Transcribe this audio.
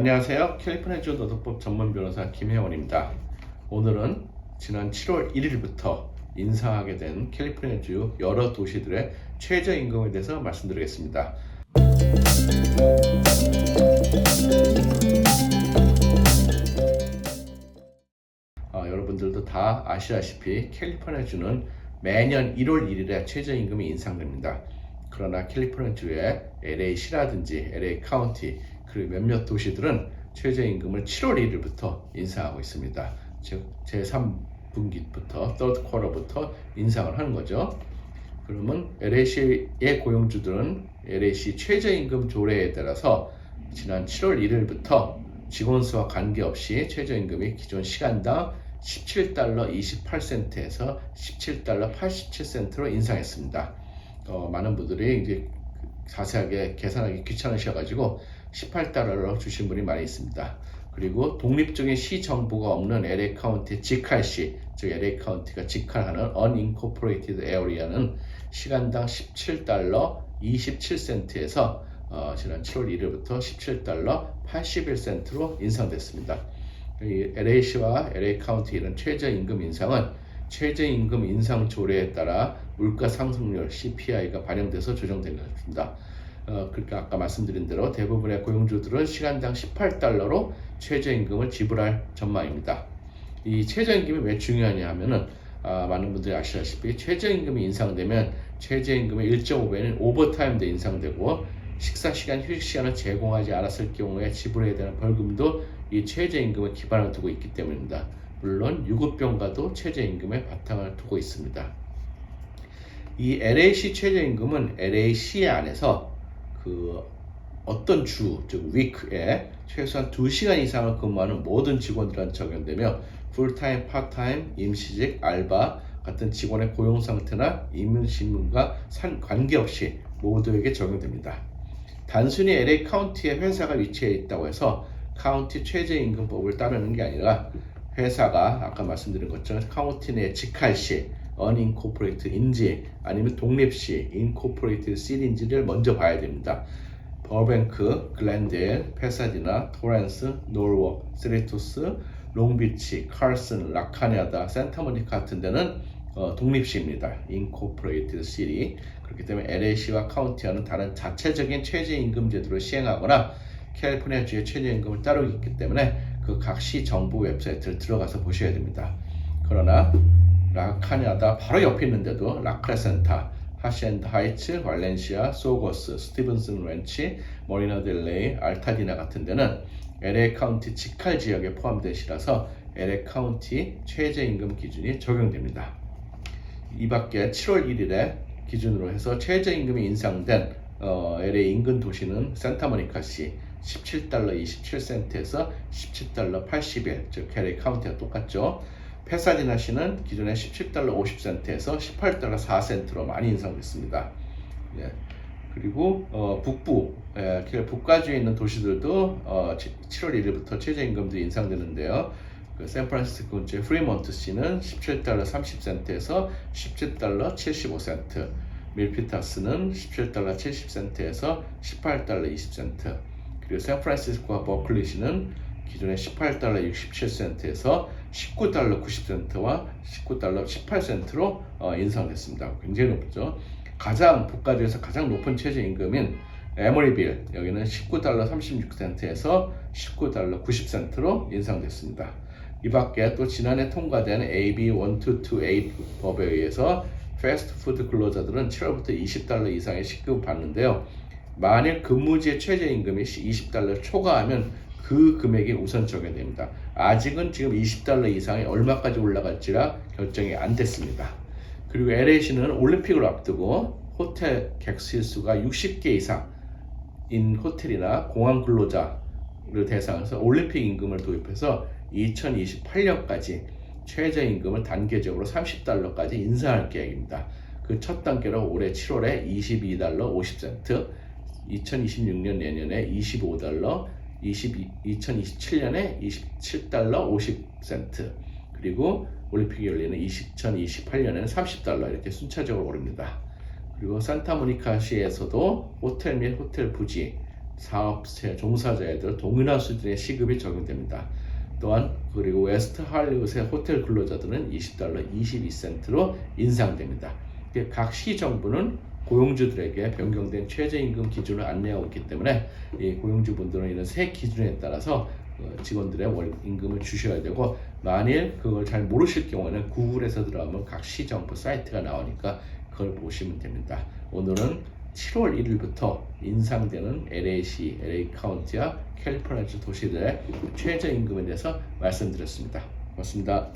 안녕하세요. 캘리포니아주 노동법 전문 변호사 김혜원입니다. 오늘은 지난 7월 1일부터 인상하게 된 캘리포니아주 여러 도시들의 최저임금에 대해서 말씀드리겠습니다. 어, 여러분들도 다 아시다시피 캘리포니아주는 매년 1월 1일에 최저임금이 인상됩니다. 그러나 캘리포니아주의 LA시라든지 LA 카운티 그리고 몇몇 도시들은 최저임금을 7월 1일부터 인상하고 있습니다. 즉 제3분기부터 third quarter부터 인상을 하는 거죠. 그러면 LA시의 고용주들은 LA시 최저임금 조례에 따라서 지난 7월 1일부터 직원 수와 관계없이 최저임금이 기존 시간당 17달러 28센트에서 17달러 87센트로 인상했습니다. 어, 많은 분들이 이제 자세하게 계산하기 귀찮으셔가지고 18달러로 주신 분이 많이 있습니다. 그리고 독립적인 시 정부가 없는 LA 카운티 직할시, 즉 LA 카운티가 직할하는 unincorporated area는 시간당 17달러 27센트에서 어, 지난 7월 1일부터 17달러 81센트로 인상됐습니다. 이 LA시와 LA 카운티 이런 최저임금 인상은 최저임금 인상 조례에 따라 물가 상승률 CPI가 반영돼서 조정된 것입니다. 어, 그러니까 아까 말씀드린 대로 대부분의 고용주들은 시간당 18달러로 최저임금을 지불할 전망입니다. 이 최저임금이 왜 중요하냐 하면은 아, 많은 분들이 아시다시피 최저임금이 인상되면 최저임금의 1.5배는 오버타임도 인상되고 식사 시간, 휴식 시간을 제공하지 않았을 경우에 지불해야 되는 벌금도 이 최저임금을 기반을 두고 있기 때문입니다. 물론 유급병가도 최저임금의 바탕을 두고 있습니다. 이 LA시 최저임금은 LA시 안에서 그 어떤 주, 즉 위크에 최소한 2시간 이상을 근무하는 모든 직원들한테 적용되며 풀타임, 파타임, 임시직, 알바 같은 직원의 고용 상태나 임신문과 관계없이 모두에게 적용됩니다. 단순히 LA 카운티에 회사가 위치해 있다고 해서 카운티 최저임금법을 따르는 게 아니라 회사가 아까 말씀드린 것처럼 카운티 내 직할시, unincorporated인지 아니면 독립시, incorporated city인지를 먼저 봐야 됩니다. 버뱅크, 글랜델, 페사디나, 토렌스, 노르워크, 스레토스, 롱비치, 칼슨, 라카냐다, 센타모니카 같은 데는 어, 독립시입니다. incorporated city. 그렇기 때문에 LA시와 카운티와는 다른 자체적인 최저임금 제도를 시행하거나 캘리포니아주의 최저임금을 따르고 있기 때문에 그 각 시 정부 웹사이트를 들어가서 보셔야 됩니다. 그러나 라카냐다 바로 옆에 있는데도 라크레센타, 하시엔드 하이츠, 발렌시아, 소거스, 스티븐슨 렌치, 머리나 델레이, 알타디나 같은 데는 LA 카운티 직할 지역에 포함된 시라서 LA 카운티 최저임금 기준이 적용됩니다. 이 밖에 7월 1일에 기준으로 해서 최저임금이 인상된 어, LA 인근 도시는 산타모니카 시 17달러 27센트에서 17달러 81, 즉 LA 카운티와 똑같죠. 페사디나 시는 기존의 17달러 50센트에서 18달러 4센트로 많이 인상됐습니다. 예. 그리고 어, 북부, 예, 북가주에 있는 도시들도 어, 7월 1일부터 최저임금도 인상되는데요. 그 샌프란시스코 근처 프리몬트시는 17달러 30센트에서 17달러 75센트, 밀피타스는 17달러 70센트에서 18달러 20센트, 그리고 샌프란시스코와 버클리시는 기존의 18달러 67센트에서 19달러 90센트와 19달러 18센트로 어, 인상됐습니다. 굉장히 높죠. 가장 북가주에서 가장 높은 최저임금인 에머리빌 여기는 19달러 36센트에서 19달러 90센트로 인상됐습니다. 이 밖에 또 지난해 통과된 AB 1228 법에 의해서 패스트푸드 근로자들은 7월부터 20달러 이상의 시급을 받는데요. 만일 근무지의 최저임금이 20달러 초과하면 그 금액이 우선 적용됩니다. 아직은 지금 20달러 이상이 얼마까지 올라갈지라 결정이 안 됐습니다. 그리고 LA시는 올림픽을 앞두고 호텔 객실 수가 60개 이상인 호텔이나 공항 근로자를 대상으로 해서 올림픽 임금을 도입해서 2028년까지 최저임금을 단계적으로 30달러까지 인상할 계획입니다. 그 첫 단계로 올해 7월에 22달러 50센트, 2026년 내년에 25달러, 22, 2027년에 27달러 50센트, 그리고 올림픽이 열리는 2028년에는 30달러 이렇게 순차적으로 오릅니다. 그리고 산타모니카시에서도 호텔 및 호텔 부지, 사업체 종사자애들 동일한 수준의 시급이 적용됩니다. 또한 그리고 웨스트 할리우드의 호텔 근로자들은 20달러 22센트로 인상됩니다. 각 시 정부는 고용주들에게 변경된 최저임금 기준을 안내하고 있기 때문에 이 고용주분들은 이런 새 기준에 따라서 어, 직원들의 월 임금을 주셔야 되고 만일 그걸 잘 모르실 경우에는 구글에서 들어가면 각 시정부 사이트가 나오니까 그걸 보시면 됩니다. 오늘은 7월 1일부터 인상되는 LA시, LA 카운티와 캘리포니아주 도시들의 최저임금에 대해서 말씀드렸습니다. 고맙습니다.